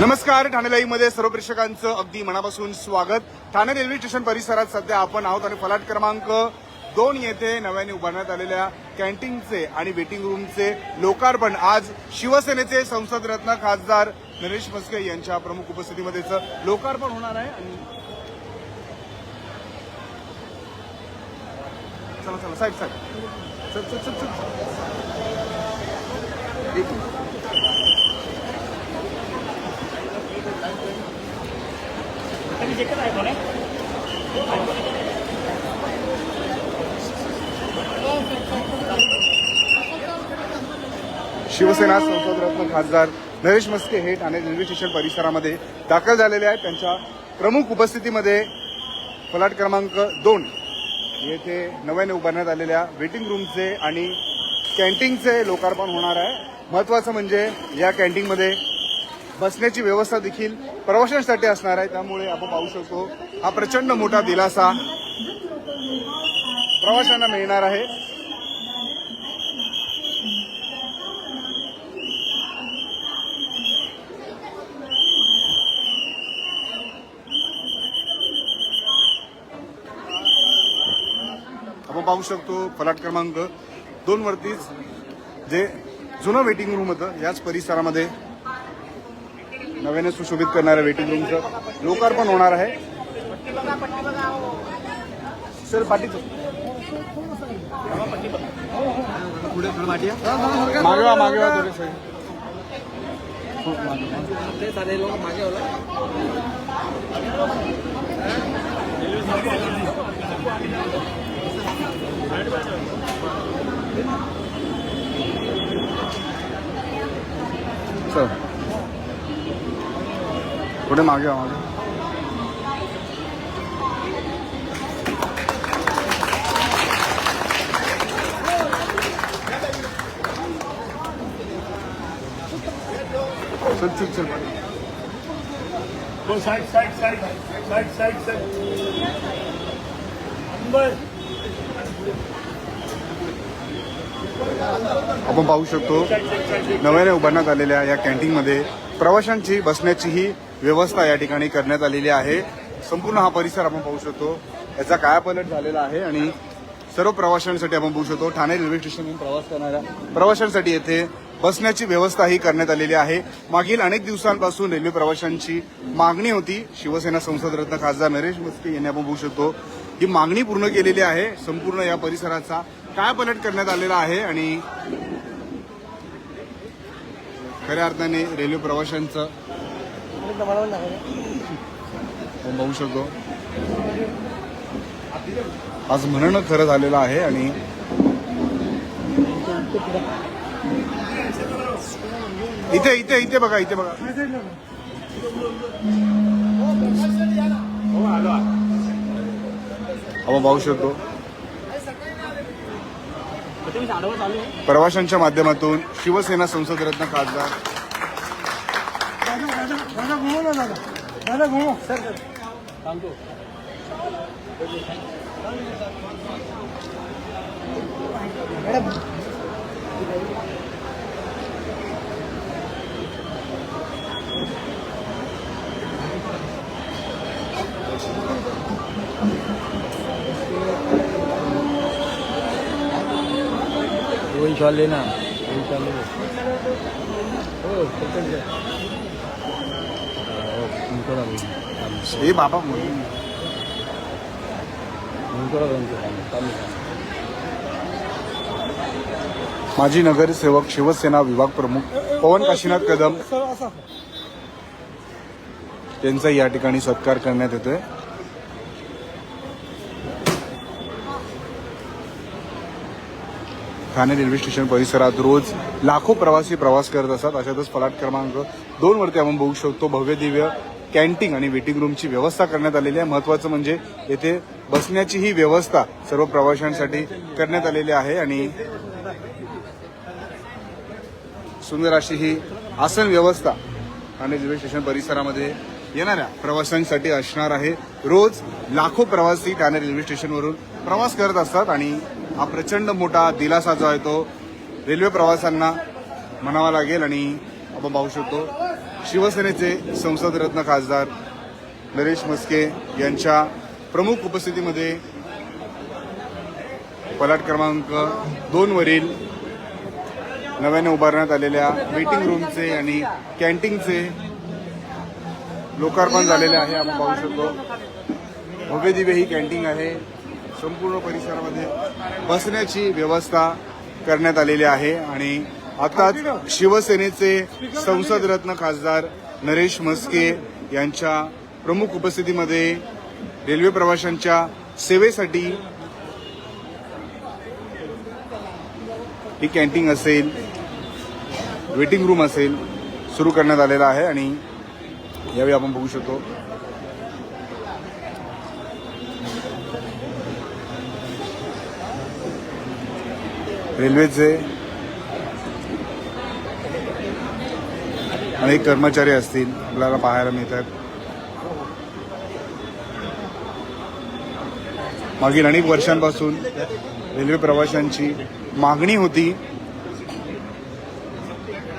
नमस्कार ठाणे मध्ये सर्व प्रेक्षकांचं अगदी मनापासून स्वागत. ठाणे रेल्वे स्टेशन परिसरात सध्या आपण आहोत आणि फलाट क्रमांक दोन येथे नव्याने उभारण्यात आलेल्या कॅन्टीनचे आणि वेटिंग रूमचे लोकार्पण. आज शिवसेनेचे संसद रत्न खासदार नरेश मस्के यांच्या प्रमुख उपस्थितीमध्येच लोकार्पण होणार आहे आणि चला चला साहेब साहेब चल चल चल चल एक मिनिट. शिवसेना संसदरत्न खासदार नरेश मस्के हे ठाणे रेल्वे स्टेशन परिसरामध्ये दाखल झालेले आहेत. त्यांच्या प्रमुख उपस्थितीमध्ये फलाट क्रमांक दोन येथे नव्याने उभारण्यात आलेल्या वेटिंग रूमचे आणि कॅन्टीनचे लोकार्पण होणार आहे. महत्वाचं म्हणजे या कॅन्टीनमध्ये बसण्याची व्यवस्था देखील प्रवाशांसाठी असणार आहे. त्यामुळे आपण पाहू शकतो हा प्रचंड मोठा दिलासा प्रवाशांना मिळणार आहे. आपण पाहू शकतो फलाट क्रमांक दोन वरतीच जे जुनं वेटिंग रूम होतं याच परिसरामध्ये नव्याने सुशोभित करणाऱ्या वेटिंग रूमचं लोकार्पण होणार आहे. सर पाटील मागवा मागवा मागे वा थोडे सर सर थोडे मागे मागे चल चल चल. आपण पाहू शकतो नव्याने उभारण्यात आलेल्या या कॅन्टीनमध्ये प्रवाशांची बसण्याचीही व्यवस्था या ठिकाणी करण्यात आलेली आहे. संपूर्ण हा परिसर आपण पाहू शकतो. याचा कायापलट झालेला आहे आणि सर्व प्रवाशांसाठी आपण पाहू शकतो. ठाणे रेल्वे स्टेशनवरून प्रवास करणाऱ्या प्रवाशांसाठी येथे बसण्याची व्यवस्थाही करण्यात आलेली आहे. मागील अनेक दिवसांपासून रेल्वे प्रवाशांची मागणी होती. शिवसेना संसदरत्न खासदार नरेश मस्के यांनी आपण पाहू शकतो. ही मागणी पूर्ण केलेली आहे. संपूर्ण या परिसराचा कायापालट करण्यात आलेला आहे आणि खऱ्या अर्थाने रेल्वे प्रवाशांचं आपण बघू शकतो. आज म्हणणं खरं झालेलं आहे आणि इथे इथे इथे बघा इथे बघा. आपण पाहू शकतो. प्रवाशांच्या माध्यमातून शिवसेना संसदरत्न खासदार दादा घुमो सर सर मॅडम. वही शॉल लेना. वही शॉल ले हो हे बाबा म्हणून माजी नगरसेवक शिवसेना विभाग प्रमुख पवन काशीनाथ कदम. त्यांचा या ठिकाणी सत्कार करण्यात येतोय. ठाणे रेल्वे स्टेशन परिसरात रोज लाखो प्रवासी प्रवास करत असतात. अशातच फलाट क्रमांक दोन वरती आपण बघू शकतो. भव्य दिव्य कॅन्टीन आणि वेटिंग रूमची व्यवस्था करण्यात आलेली आहे. महत्वाचं म्हणजे येथे बसण्याची ही व्यवस्था सर्व प्रवाशांसाठी करण्यात आलेली आहे आणि सुंदर अशी ही आसन व्यवस्था ठाणे रेल्वे स्टेशन परिसरामध्ये येणाऱ्या प्रवाशांसाठी असणार आहे. रोज लाखो प्रवासी ठाणे रेल्वे स्टेशनवरून प्रवास करत असतात आणि हा प्रचंड मोठा दिलासा जो आहे तो रेल्वे प्रवाशांना म्हणावा लागेल आणि आपण पाहू शकतो शिवसेनेचे संसद रत्न खासदार नरेश मस्के यांच्या प्रमुख उपस्थितीमध्ये पलाट क्रमांक दोनवरील नव्याने उभारण्यात आलेल्या मीटिंग रूमचे आणि कॅन्टीनचे लोकार्पण झालेले आहे आपण पाहू शकतो. भव्य दिव्य ही कॅन्टीन आहे. संपूर्ण परिसरामध्ये बसण्याची व्यवस्था करण्यात आलेली आहे आणि आता शिवसेनेचे संसद रत्न खासदार नरेश मस्के यांच्या प्रमुख उपस्थितीमध्ये रेल्वे प्रवाशांच्या सेवेसाठी ही कॅन्टीन असेल वेटिंग रूम असेल सुरू करण्यात आलेला आहे आणि यावेळी आपण बघू शकतो. रेल्वेचे अनेक कर्मचारी असतील आपल्याला पाहायला मिळतात. मागील अनेक वर्षांपासून रेल्वे प्रवाशांची मागणी होती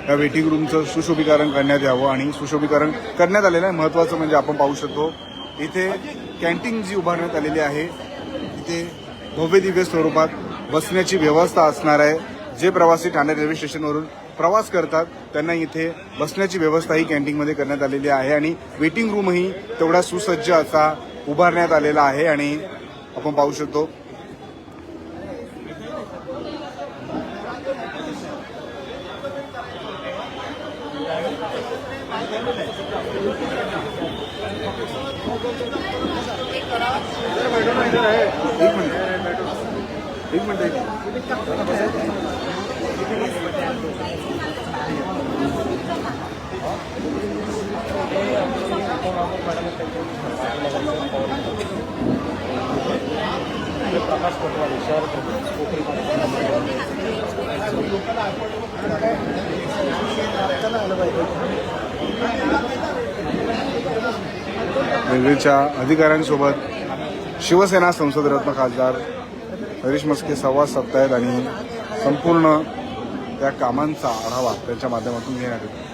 या वेटिंग रूमचं सुशोभीकरण करण्यात यावं आणि सुशोभीकरण करण्यात आलेलं आहे. महत्वाचं म्हणजे आपण पाहू शकतो इथे कॅन्टीन जी उभारण्यात आलेली आहे तिथे भव्य दिव्य स्वरूपात बसण्याची व्यवस्था असणार आहे. जे प्रवासी ठाणे रेल्वे स्टेशनवरून प्रवास करतात त्यांना इथे बसण्याची व्यवस्था ही कॅन्टीनमध्ये करण्यात आलेली आहे आणि वेटिंग रूमही तेवढा सुसज्ज असा उभारण्यात आलेला आहे आणि आपण पाहू शकतो. एक मिनिट. एक मिनिट एक रेल्वेच्या अधिकाऱ्यांसोबत शिवसेना संसद रत्न खासदार हरीश मस्के संवाद साधतायत आणि संपूर्ण त्या कामांचा आढावा त्यांच्या माध्यमातून घेण्यात येतो.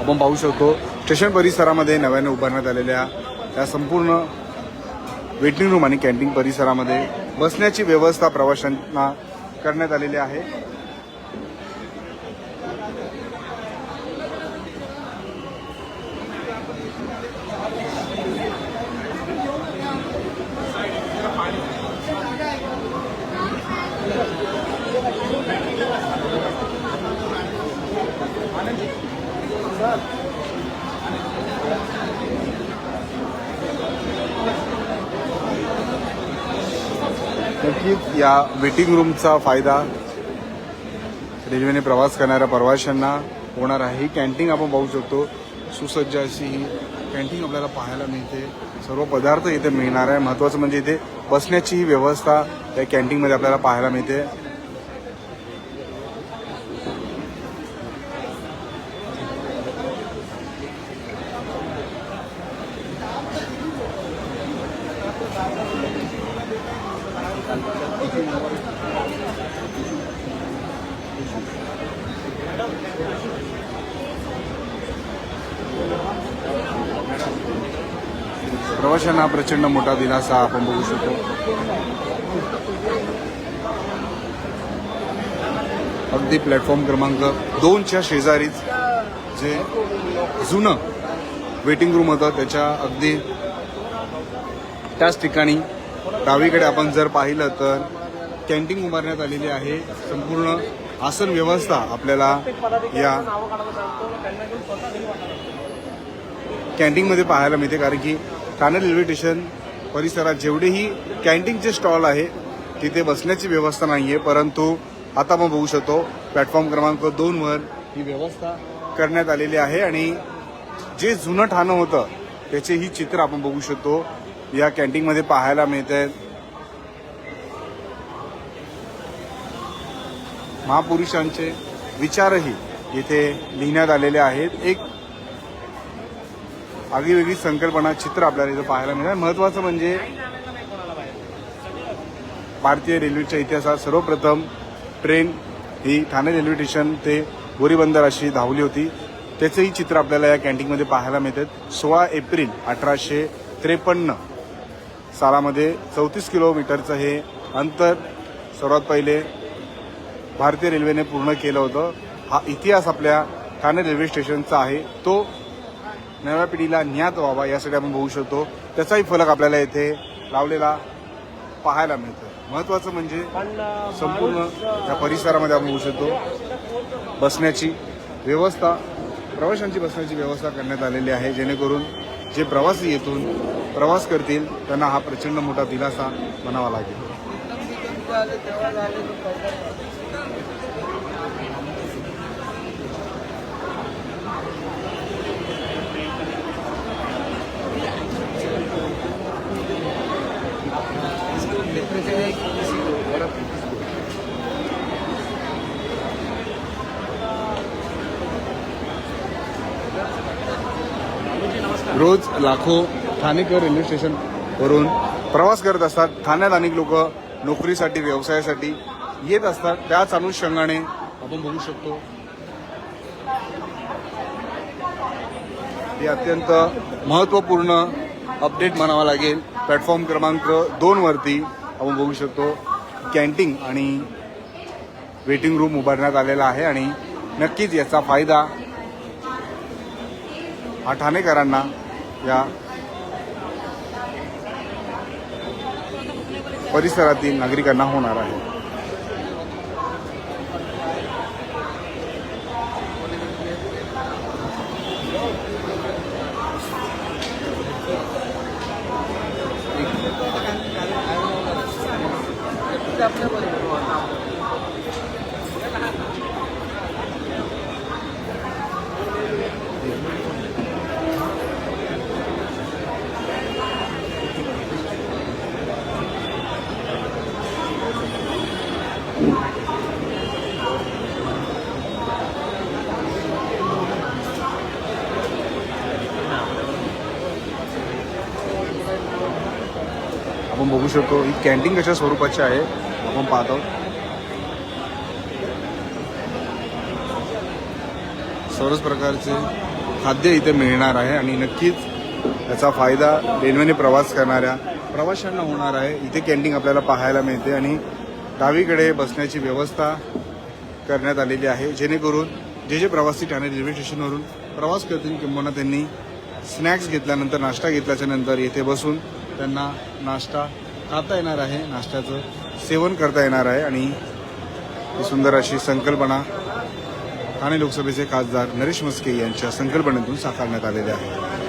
आपण पाहू शकतो स्टेशन परिसरामध्ये नव्याने उभारण्यात आलेल्या त्या संपूर्ण वेटिंग रूम आणि कॅन्टीन परिसरामध्ये बसण्याची व्यवस्था प्रवाशांना करण्यात आलेली आहे. नक्कीच या वेटिंग रूमचा फायदा रेल्वेने प्रवास करणाऱ्या प्रवाशांना होणार आहे. ही कॅन्टीन आपण पाहू शकतो. सुसज्ज अशी ही कॅन्टीन आपल्याला पाहायला मिळते. सर्व पदार्थ इथे मिळणार आहे. महत्वाचं म्हणजे इथे बसण्याची व्यवस्था या कॅन्टीनमध्ये आपल्याला पाहायला मिळते. प्रवाशांना प्रचंड मोठा दिलासा आपण बघू शकतो. अगदी प्लॅटफॉर्म क्रमांक दोनच्या शेजारीच जे जुनं वेटिंग रूम होतं त्याच्या अगदी त्याच ठिकाणी डावीकडे आपण जर पाहिलं तर कॅन्टीन उभारण्यात आलेली आहे. संपूर्ण आसन व्यवस्था आपल्याला या कॅन्टीनमध्ये पाहायला मिळते कारण की ठाणे रेल्वे स्टेशन परिसरात जेवढेही कॅन्टीनचे स्टॉल आहे तिथे बसण्याची व्यवस्था नाही आहे परंतु आता आपण बघू शकतो प्लॅटफॉर्म क्रमांक दोनवर ही व्यवस्था करण्यात आलेली आहे आणि जे जुनं ठाणं होतं त्याचे ही चित्र आपण बघू शकतो. या कॅन्टीनमध्ये पाहायला मिळत आहेत महापुरुषांचे विचारही इथे लिहिण्यात आलेले आहेत. एक आगळीवेगळी संकल्पना चित्र आपल्याला इथं पाहायला मिळणार. महत्वाचं म्हणजे भारतीय रेल्वेच्या इतिहासात सर्वप्रथम ट्रेन ही ठाणे रेल्वे स्टेशन ते बोरीबंदर अशी धावली होती. त्याचंही चित्र आपल्याला या कॅन्टीनमध्ये पाहायला मिळतात सोळा एप्रिल अठराशे त्रेपन्न सालामध्ये चौतीस किलोमीटरचं हे अंतर सर्वात पहिले भारतीय रेल्वेने पूर्ण केलं होतं. हा इतिहास आपल्या ठाणे रेल्वे स्टेशनचा आहे. तो नव्या पिढीला ज्ञात व्हावा यासाठी आपण बघू शकतो. त्याचाही फलक आपल्याला येथे लावलेला पाहायला मिळतो महत्वाचं म्हणजे संपूर्ण या परिसरामध्ये आपण बघू शकतो. बसण्याची व्यवस्था प्रवाशांची बसण्याची व्यवस्था करण्यात आलेली आहे. जेणेकरून जे प्रवासी येथून प्रवास करतील त्यांना हा प्रचंड मोठा दिलासा म्हणावा लागेल. रोज लाखो ठाणेकर रेल्वे स्टेशनवरून प्रवास करत असतात. ठाण्यात अनेक लोक नोकरीसाठी व्यवसायासाठी येत असतात. त्याच अनुषंगाने आपण बघू शकतो. हे अत्यंत महत्त्वपूर्ण अपडेट म्हणावा लागेल. प्लॅटफॉर्म क्रमांक दोन वरती आपण बघू शकतो कॅन्टीन आणि वेटिंग रूम उभारण्यात आलेला आहे आणि नक्कीच याचा फायदा हा ठाणेकरांना या परिसरातील नागरिकांना होणार आहे. आपण बघू शकतो ही कॅन्टीन कशा स्वरूपाची आहे? आपण पाहतो. सर्वच प्रकारचे खाद्य इथे मिळणार आहे आणि नक्कीच याचा फायदा रेल्वेने प्रवास करणाऱ्या प्रवाशांना होणार आहे. इथे कॅन्टीन आपल्याला पाहायला मिळते आणि डावीकडे बसण्याची व्यवस्था करण्यात आलेली आहे. जेणेकरून जे जे प्रवासी ठाणे रेल्वे स्टेशनवरून प्रवास करतील किंवा त्यांनी स्नॅक्स घेतल्यानंतर नाश्ता घेतल्याच्या नंतर येथे बसून त्यांना नाश्ता खाता येणार आहे. नाश्त्याचं सेवन करता येणार आहे आणि ही सुंदर अशी संकल्पना ठाणे लोकसभेचे खासदार नरेश मस्के यांच्या संकल्पनेतून साकारण्यात आलेली आहे.